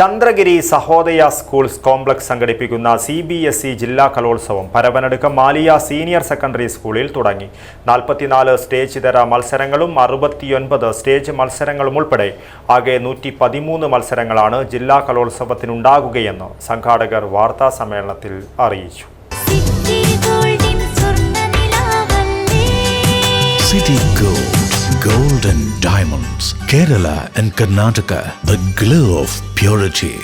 Chandragiri Sahodaya schools complex സംഘടിപ്പിക്കുന്ന C B S E ജില്ലാ കലോത്സവം പരവനടുക്കം മാലിയ സീനിയർ സെക്കൻഡറി സ്കൂളിൽ തുടങ്ങി. നാൽപ്പത്തിനാല് സ്റ്റേജ് ഇതര മത്സരങ്ങളും അറുപത്തിയൊൻപത് സ്റ്റേജ് മത്സരങ്ങളും ഉൾപ്പെടെ ആകെ നൂറ്റി പതിമൂന്ന് മത്സരങ്ങളാണ് ജില്ലാ കലോത്സവത്തിനുണ്ടാകുകയെന്ന് സംഘാടകർ വാർത്താ സമ്മേളനത്തിൽ അറിയിച്ചു. Gold, and Diamonds, Kerala and Karnataka, the glow of purity.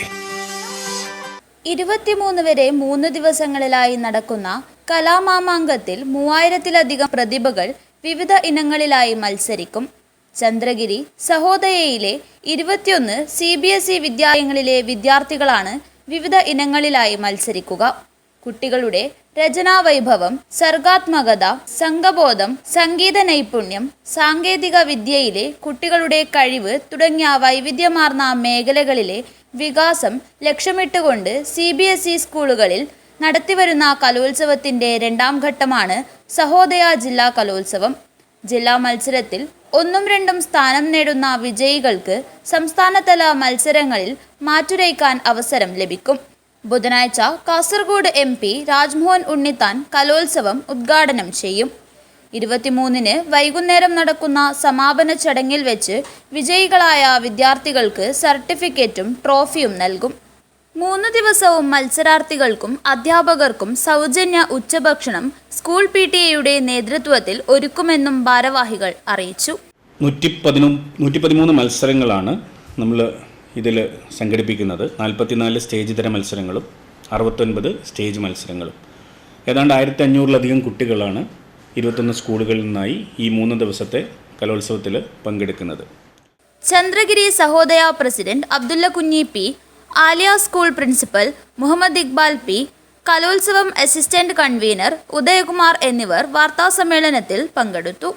ഇരുപത്തിമൂന്ന് വരെ മൂന്ന് ദിവസങ്ങളിലായി നടക്കുന്ന കലാമാമാങ്കത്തിൽ മൂവായിരത്തിലധികം പ്രതിഭകൾ വിവിധ ഇനങ്ങളിലായി മത്സരിക്കും ചന്ദ്രഗിരി സഹോദയയിലെ ഇരുപത്തിയൊന്ന് സി ബി എസ് ഇ വിദ്യാലയങ്ങളിലെ വിദ്യാർത്ഥികളാണ് വിവിധ ഇനങ്ങളിലായി മത്സരിക്കുക കുട്ടികളുടെ രചനാവൈഭവം സർഗാത്മകത സംഘബോധം സംഗീത നൈപുണ്യം സാങ്കേതിക വിദ്യയിലെ കുട്ടികളുടെ കഴിവ് തുടങ്ങിയ വൈവിധ്യമാർന്ന മേഖലകളിലെ വികാസം ലക്ഷ്യമിട്ടുകൊണ്ട് സി ബി എസ് ഇ സ്കൂളുകളിൽ നടത്തിവരുന്ന കലോത്സവത്തിന്റെ രണ്ടാം ഘട്ടമാണ് സഹോദയ ജില്ലാ കലോത്സവം. ജില്ലാ മത്സരത്തിൽ ഒന്നും രണ്ടും സ്ഥാനം നേടുന്ന വിജയികൾക്ക് സംസ്ഥാനതല മത്സരങ്ങളിൽ മാറ്റുരയ്ക്കാൻ അവസരം ലഭിക്കും. ബുധനാഴ്ച കാസർഗോഡ് എം പി രാജ്മോഹൻ ഉണ്ണിത്താൻ കലോത്സവം ഉദ്ഘാടനം ചെയ്യും. ഇരുപത്തിമൂന്നിന് വൈകുന്നേരം നടക്കുന്ന സമാപന ചടങ്ങിൽ വെച്ച് വിജയികളായ വിദ്യാർത്ഥികൾക്ക് സർട്ടിഫിക്കറ്റും ട്രോഫിയും നൽകും. മൂന്ന് ദിവസവും മത്സരാർത്ഥികൾക്കും അധ്യാപകർക്കും സൗജന്യ ഉച്ചഭക്ഷണം സ്കൂൾ പി ടി എയുടെ നേതൃത്വത്തിൽ ഒരുക്കുമെന്നും ഭാരവാഹികൾ അറിയിച്ചു. നൂറ്റി പതിനു നൂറ്റി പതിമൂന്ന് മത്സരങ്ങളാണ് നമ്മൾ ഇതിൽ സംഘടിപ്പിക്കുന്നത് നാൽപ്പത്തിനാല് സ്റ്റേജ് തര മത്സരങ്ങളും അറുപത്തൊൻപത് സ്റ്റേജ് മത്സരങ്ങളും. ഏതാണ്ട് ആയിരത്തി അഞ്ഞൂറിലധികം കുട്ടികളാണ് ഇരുപത്തൊന്ന് സ്കൂളുകളിൽ നിന്നായി ഈ മൂന്ന് ദിവസത്തെ കലോത്സവത്തിൽ പങ്കെടുക്കുന്നത്. Chandragiri Sahodaya president Abdulla Kunhi P Aliya school principal Muhammad Iqbal P കലോത്സവം അസിസ്റ്റന്റ് കൺവീനർ ഉദയകുമാർ എന്നിവർ വാർത്താസമ്മേളനത്തിൽ പങ്കെടുത്തു.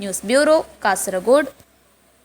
News bureau Kasaragod.